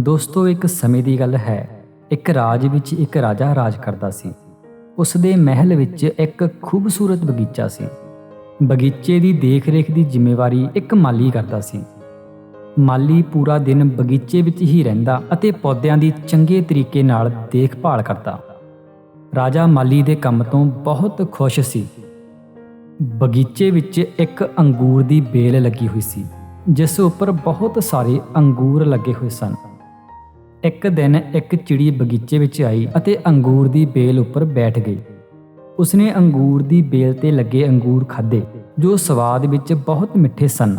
ਦੋਸਤੋ, ਇੱਕ ਸਮੇਂ ਦੀ ਗੱਲ ਹੈ। ਇੱਕ ਰਾਜ ਵਿੱਚ ਇੱਕ ਰਾਜਾ ਰਾਜ ਕਰਦਾ ਸੀ। ਉਸ ਦੇ ਮਹਿਲ ਵਿੱਚ ਇੱਕ ਖੂਬਸੂਰਤ ਬਗੀਚਾ ਸੀ। ਬਗੀਚੇ ਦੀ ਦੇਖ-ਰੇਖ ਦੀ ਜ਼ਿੰਮੇਵਾਰੀ ਇੱਕ ਮਾਲੀ ਕਰਦਾ ਸੀ। ਮਾਲੀ ਪੂਰਾ ਦਿਨ ਬਗੀਚੇ ਵਿੱਚ ਹੀ ਰਹਿੰਦਾ ਅਤੇ ਪੌਦਿਆਂ ਦੀ ਚੰਗੇ ਤਰੀਕੇ ਨਾਲ ਦੇਖਭਾਲ ਕਰਦਾ। ਰਾਜਾ ਮਾਲੀ ਦੇ ਕੰਮ ਤੋਂ ਬਹੁਤ ਖੁਸ਼ ਸੀ। ਬਗੀਚੇ ਵਿੱਚ ਇੱਕ ਅੰਗੂਰ ਦੀ ਬੇਲ ਲੱਗੀ ਹੋਈ ਸੀ, ਜਿਸ ਉੱਪਰ ਬਹੁਤ ਸਾਰੇ ਅੰਗੂਰ ਲੱਗੇ ਹੋਏ ਸਨ। ਇੱਕ ਦਿਨ ਇੱਕ ਚਿੜੀ ਬਗੀਚੇ ਵਿੱਚ ਆਈ ਅਤੇ ਅੰਗੂਰ ਦੀ ਬੇਲ ਉੱਪਰ ਬੈਠ ਗਈ। ਉਸਨੇ ਅੰਗੂਰ ਦੀ ਬੇਲ ਤੇ ਲੱਗੇ ਅੰਗੂਰ ਖਾਧੇ, ਜੋ ਸਵਾਦ ਵਿੱਚ ਬਹੁਤ ਮਿੱਠੇ ਸਨ।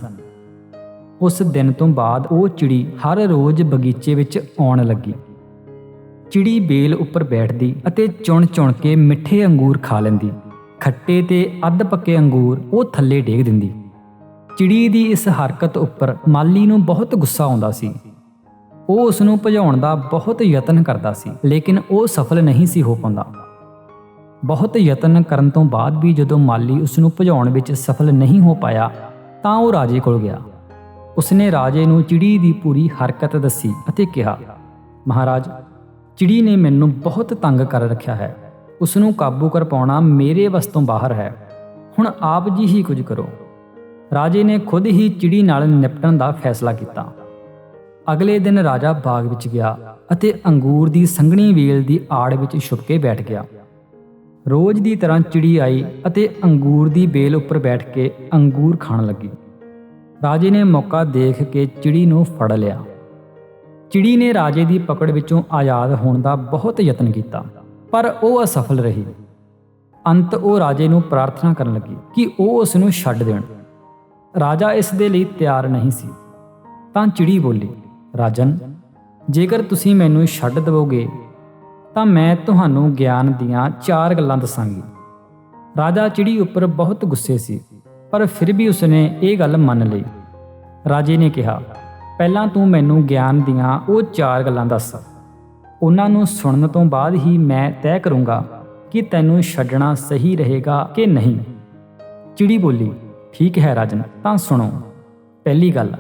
ਉਸ ਦਿਨ ਤੋਂ ਬਾਅਦ ਉਹ ਚਿੜੀ ਹਰ ਰੋਜ਼ ਬਗੀਚੇ ਵਿੱਚ ਆਉਣ ਲੱਗੀ। ਚਿੜੀ ਬੇਲ ਉੱਪਰ ਬੈਠਦੀ ਅਤੇ ਚੁਣ-ਚੁਣ ਕੇ ਮਿੱਠੇ ਅੰਗੂਰ ਖਾ ਲੈਂਦੀ। ਖੱਟੇ ਤੇ ਅੱਧ ਪੱਕੇ ਅੰਗੂਰ ਉਹ ਥੱਲੇ ਡੇਗ ਦਿੰਦੀ। ਚਿੜੀ ਦੀ ਇਸ ਹਰਕਤ ਉੱਪਰ ਮਾਲੀ ਨੂੰ ਬਹੁਤ ਗੁੱਸਾ ਆਉਂਦਾ ਸੀ। ਉਹ ਉਸ ਨੂੰ ਭਜਾਉਣ ਦਾ ਬਹੁਤ ਯਤਨ ਕਰਦਾ ਸੀ, ਲੇਕਿਨ ਉਹ ਸਫਲ ਨਹੀਂ ਸੀ ਹੋ ਪਾਉਂਦਾ। ਬਹੁਤ ਯਤਨ ਕਰਨ ਤੋਂ ਬਾਅਦ ਵੀ ਜਦੋਂ ਮਾਲੀ ਉਸ ਨੂੰ ਭਜਾਉਣ ਵਿੱਚ ਸਫਲ ਨਹੀਂ ਹੋ ਪਾਇਆ, ਤਾਂ ਉਹ ਰਾਜੇ ਕੋਲ ਗਿਆ। ਉਸਨੇ ਰਾਜੇ ਨੂੰ ਚਿੜੀ ਦੀ ਪੂਰੀ ਹਰਕਤ ਦੱਸੀ ਅਤੇ ਕਿਹਾ, ਮਹਾਰਾਜ, ਚਿੜੀ ਨੇ ਮੈਨੂੰ ਬਹੁਤ ਤੰਗ ਕਰ ਰੱਖਿਆ ਹੈ। ਉਸ ਨੂੰ ਕਾਬੂ ਕਰ ਪਾਉਣਾ ਮੇਰੇ ਵੱਸ ਤੋਂ ਬਾਹਰ ਹੈ। ਹੁਣ ਆਪ ਜੀ ਹੀ ਕੁਝ ਕਰੋ। ਰਾਜੇ ਨੇ ਖੁਦ ਹੀ ਚਿੜੀ ਨਾਲ ਨਿਪਟਣ ਦਾ ਫੈਸਲਾ ਕੀਤਾ। ਅਗਲੇ ਦਿਨ ਰਾਜਾ ਬਾਗ ਵਿੱਚ ਗਿਆ ਅਤੇ ਅੰਗੂਰ ਦੀ ਸੰਘਣੀ ਵੇਲ ਦੀ ਆੜ ਵਿੱਚ ਛੁਪ ਕੇ ਬੈਠ ਗਿਆ। ਰੋਜ਼ ਦੀ ਤਰ੍ਹਾਂ ਚਿੜੀ ਆਈ ਅਤੇ ਅੰਗੂਰ ਦੀ ਬੇਲ ਉੱਪਰ ਬੈਠ ਕੇ ਅੰਗੂਰ ਖਾਣ ਲੱਗੀ। ਰਾਜੇ ਨੇ ਮੌਕਾ ਦੇਖ ਕੇ ਚਿੜੀ ਨੂੰ ਫੜ ਲਿਆ। ਚਿੜੀ ਨੇ ਰਾਜੇ ਦੀ ਪਕੜ ਵਿੱਚੋਂ ਆਜ਼ਾਦ ਹੋਣ ਦਾ ਬਹੁਤ ਯਤਨ ਕੀਤਾ, ਪਰ ਉਹ ਅਸਫਲ ਰਹੀ। ਅੰਤ ਉਹ ਰਾਜੇ ਨੂੰ ਪ੍ਰਾਰਥਨਾ ਕਰਨ ਲੱਗੀ ਕਿ ਉਹ ਉਸ ਨੂੰ ਛੱਡ ਦੇਣ। ਰਾਜਾ ਇਸ ਦੇ ਲਈ ਤਿਆਰ ਨਹੀਂ ਸੀ। ਤਾਂ ਚਿੜੀ ਬੋਲੀ ਰਾਜਨ, ਜੇਕਰ ਤੁਸੀਂ ਮੈਨੂੰ ਛੱਡ ਦਵੋਗੇ, ਤਾਂ ਮੈਂ ਤੁਹਾਨੂੰ ਗਿਆਨ ਦੀਆਂ ਚਾਰ ਗੱਲਾਂ ਦੱਸਾਂਗੀ। ਰਾਜਾ ਚਿੜੀ ਉੱਪਰ ਬਹੁਤ ਗੁੱਸੇ ਸੀ, ਪਰ ਫਿਰ ਵੀ ਉਸਨੇ ਇਹ ਗੱਲ ਮੰਨ ਲਈ। ਰਾਜੇ ਨੇ ਕਿਹਾ, ਪਹਿਲਾਂ ਤੂੰ ਮੈਨੂੰ ਗਿਆਨ ਦੀਆਂ ਉਹ ਚਾਰ ਗੱਲਾਂ ਦੱਸ। ਉਹਨਾਂ ਨੂੰ ਸੁਣਨ ਤੋਂ ਬਾਅਦ ਹੀ ਮੈਂ ਤੈਅ ਕਰੂੰਗਾ ਕਿ ਤੈਨੂੰ ਛੱਡਣਾ ਸਹੀ ਰਹੇਗਾ ਕਿ ਨਹੀਂ। ਚਿੜੀ ਬੋਲੀ, ਠੀਕ ਹੈ ਰਾਜਨ, ਤਾਂ ਸੁਣੋ। ਪਹਿਲੀ ਗੱਲ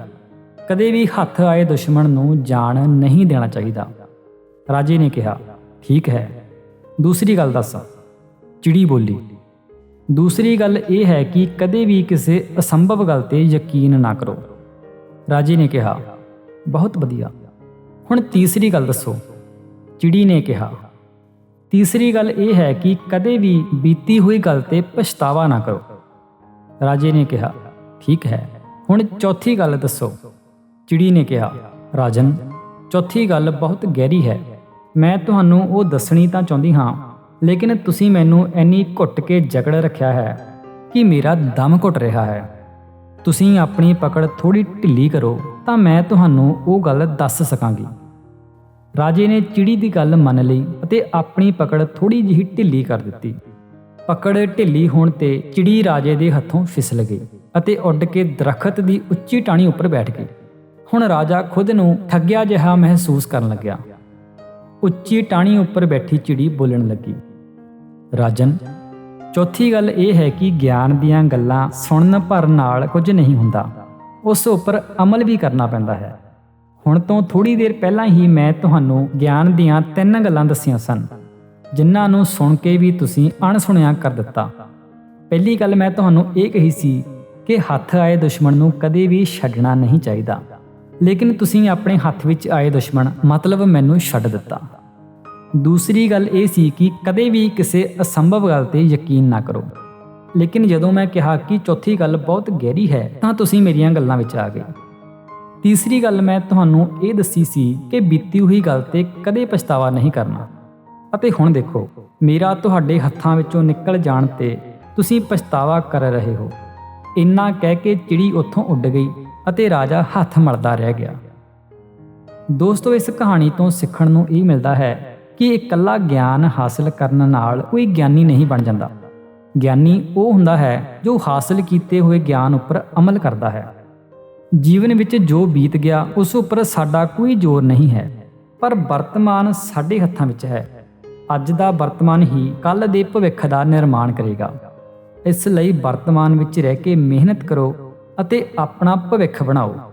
ਕਦੇ ਵੀ ਹੱਥ ਆਏ ਦੁਸ਼ਮਣ ਨੂੰ ਜਾਣ ਨਹੀਂ ਦੇਣਾ ਚਾਹੀਦਾ। ਰਾਜੇ ਨੇ ਕਿਹਾ, ਠੀਕ ਹੈ, ਦੂਸਰੀ ਗੱਲ ਦੱਸ, ਚਿੜੀ ਬੋਲੀ। ਦੂਸਰੀ ਗੱਲ ਇਹ ਹੈ ਕਿ ਕਦੇ ਵੀ ਕਿਸੇ ਅਸੰਭਵ ਗੱਲ ਤੇ ਯਕੀਨ ਨਾ ਕਰੋ। ਰਾਜੇ ਨੇ ਕਿਹਾ, ਬਹੁਤ ਵਧੀਆ। ਹੁਣ ਤੀਸਰੀ ਗੱਲ ਦੱਸੋ। ਚਿੜੀ ਨੇ ਕਿਹਾ, ਤੀਸਰੀ ਗੱਲ ਇਹ ਹੈ ਕਿ ਕਦੇ ਵੀ ਬੀਤੀ ਹੋਈ ਗੱਲ ਤੇ ਪਛਤਾਵਾ ਨਾ ਕਰੋ। ਰਾਜੇ ਨੇ ਕਿਹਾ, ਠੀਕ ਹੈ, ਹੁਣ ਚੌਥੀ ਗੱਲ ਦੱਸੋ। ਚਿੜੀ ਨੇ ਕਿਹਾ, ਰਾਜਨ, ਚੌਥੀ ਗੱਲ ਬਹੁਤ ਗਹਿਰੀ ਹੈ। ਮੈਂ ਤੁਹਾਨੂੰ ਉਹ ਦੱਸਣੀ ਤਾਂ ਚਾਹੁੰਦੀ ਹਾਂ, ਲੇਕਿਨ ਤੁਸੀਂ ਮੈਨੂੰ ਇੰਨੀ ਘੁੱਟ ਕੇ ਜਕੜ ਰੱਖਿਆ ਹੈ ਕਿ ਮੇਰਾ ਦਮ ਘੁੱਟ ਰਿਹਾ ਹੈ। ਤੁਸੀਂ ਆਪਣੀ ਪਕੜ ਥੋੜੀ ਢਿੱਲੀ ਕਰੋ, ਤਾਂ ਮੈਂ ਤੁਹਾਨੂੰ ਉਹ ਗੱਲ ਦੱਸ ਸਕਾਂਗੀ ਰਾਜੇ ਨੇ ਚਿੜੀ ਦੀ ਗੱਲ ਮੰਨ ਲਈ ਅਤੇ ਆਪਣੀ ਪਕੜ ਥੋੜੀ ਜਿਹੀ ਢਿੱਲੀ ਕਰ ਦਿੱਤੀ। ਪਕੜ ਢਿੱਲੀ ਹੋਣ ਤੇ ਚਿੜੀ ਰਾਜੇ ਦੇ ਹੱਥੋਂ ਫਿਸਲ ਗਈ ਅਤੇ ਉੱਡ ਕੇ ਦਰਖਤ ਦੀ ਉੱਚੀ ਟਾਣੀ ਉੱਪਰ ਬੈਠ ਗਈ। ਹੁਣ ਰਾਜਾ ਖੁਦ ਨੂੰ ਠੱਗਿਆ ਜਿਹਾ ਮਹਿਸੂਸ ਕਰਨ ਲੱਗਿਆ। ਉੱਚੀ ਟਾਣੀ ਉੱਪਰ ਬੈਠੀ ਚਿੜੀ ਬੋਲਣ ਲੱਗੀ। ਰਾਜਨ, ਚੌਥੀ ਗੱਲ ਇਹ ਹੈ ਕਿ ਗਿਆਨ ਦੀਆਂ ਗੱਲਾਂ ਸੁਣਨ ਭਰ ਨਾਲ ਕੁਝ ਨਹੀਂ ਹੁੰਦਾ। ਉਸ ਉੱਪਰ ਅਮਲ ਵੀ ਕਰਨਾ ਪੈਂਦਾ ਹੈ। ਹੁਣ ਤੋਂ ਥੋੜੀ ਦੇਰ ਪਹਿਲਾਂ ਹੀ ਮੈਂ ਤੁਹਾਨੂੰ ਗਿਆਨ ਦੀਆਂ ਤਿੰਨ ਗੱਲਾਂ ਦੱਸੀਆਂ ਸਨ, ਜਿਨ੍ਹਾਂ ਨੂੰ ਸੁਣ ਕੇ ਵੀ ਤੁਸੀਂ ਅਣਸੁਣਿਆ ਕਰ ਦਿੱਤਾ। ਪਹਿਲੀ ਗੱਲ ਮੈਂ ਤੁਹਾਨੂੰ ਇਹ ਕਹੀ ਸੀ ਕਿ ਹੱਥ ਆਏ ਦੁਸ਼ਮਣ ਨੂੰ ਕਦੇ ਵੀ ਛੱਡਣਾ ਨਹੀਂ ਚਾਹੀਦਾ। ਲੇਕਿਨ ਤੁਸੀਂ ਆਪਣੇ ਹੱਥ ਵਿੱਚ ਆਏ ਦੁਸ਼ਮਣ, ਮਤਲਬ ਮੈਨੂੰ ਛੱਡ ਦਿੱਤਾ। ਦੂਸਰੀ ਗੱਲ ਇਹ ਸੀ ਕਿ ਕਦੇ ਵੀ ਕਿਸੇ ਅਸੰਭਵ ਗੱਲ ਤੇ ਯਕੀਨ ਨਾ ਕਰੋ। ਲੇਕਿਨ ਜਦੋਂ ਮੈਂ ਕਿਹਾ ਕਿ ਚੌਥੀ ਗੱਲ ਬਹੁਤ ਗਹਿਰੀ ਹੈ, ਤਾਂ ਤੁਸੀਂ ਮੇਰੀਆਂ ਗੱਲਾਂ ਵਿੱਚ ਆ ਗਏ। ਤੀਸਰੀ ਗੱਲ ਮੈਂ ਤੁਹਾਨੂੰ ਇਹ ਦੱਸੀ ਸੀ ਕਿ ਬੀਤੀ ਹੋਈ ਗੱਲ ਤੇ ਕਦੇ ਪਛਤਾਵਾ ਨਹੀਂ ਕਰਨਾ। ਅਤੇ ਹੁਣ ਦੇਖੋ, ਮੇਰਾ ਤੁਹਾਡੇ ਹੱਥਾਂ ਵਿੱਚੋਂ ਨਿਕਲ ਜਾਣ ਤੇ ਤੁਸੀਂ ਪਛਤਾਵਾ ਕਰ ਰਹੇ ਹੋ। ਇੰਨਾ ਕਹਿ ਕੇ ਚਿੜੀ ਉੱਥੋਂ ਉੱਡ ਗਈ। ਅਤੇ ਰਾਜਾ ਹੱਥ ਮਲਦਾ ਰਹਿ ਗਿਆ। ਦੋਸਤੋ, ਇਸ ਕਹਾਣੀ ਤੋਂ ਸਿੱਖਣ ਨੂੰ ਇਹ ਮਿਲਦਾ ਹੈ ਕਿ ਇਕੱਲਾ ਗਿਆਨ ਹਾਸਲ ਕਰਨ ਨਾਲ ਕੋਈ ਗਿਆਨੀ ਨਹੀਂ ਬਣ ਜਾਂਦਾ। ਗਿਆਨੀ ਉਹ ਹੁੰਦਾ ਹੈ ਜੋ ਹਾਸਲ ਕੀਤੇ ਹੋਏ ਗਿਆਨ ਉੱਪਰ ਅਮਲ ਕਰਦਾ ਹੈ। ਜੀਵਨ ਵਿੱਚ ਜੋ ਬੀਤ ਗਿਆ, ਉਸ ਉੱਪਰ ਸਾਡਾ ਕੋਈ ਜ਼ੋਰ ਨਹੀਂ ਹੈ, ਪਰ ਵਰਤਮਾਨ ਸਾਡੇ ਹੱਥਾਂ ਵਿੱਚ ਹੈ। ਅੱਜ ਦਾ ਵਰਤਮਾਨ ਹੀ ਕੱਲ ਦੇ ਭਵਿੱਖ ਦਾ ਨਿਰਮਾਣ ਕਰੇਗਾ। ਇਸ ਲਈ ਵਰਤਮਾਨ ਵਿੱਚ ਰਹਿ ਕੇ ਮਿਹਨਤ ਕਰੋ ਅਤੇ ਆਪਣਾ ਭਵਿੱਖ ਬਣਾਓ।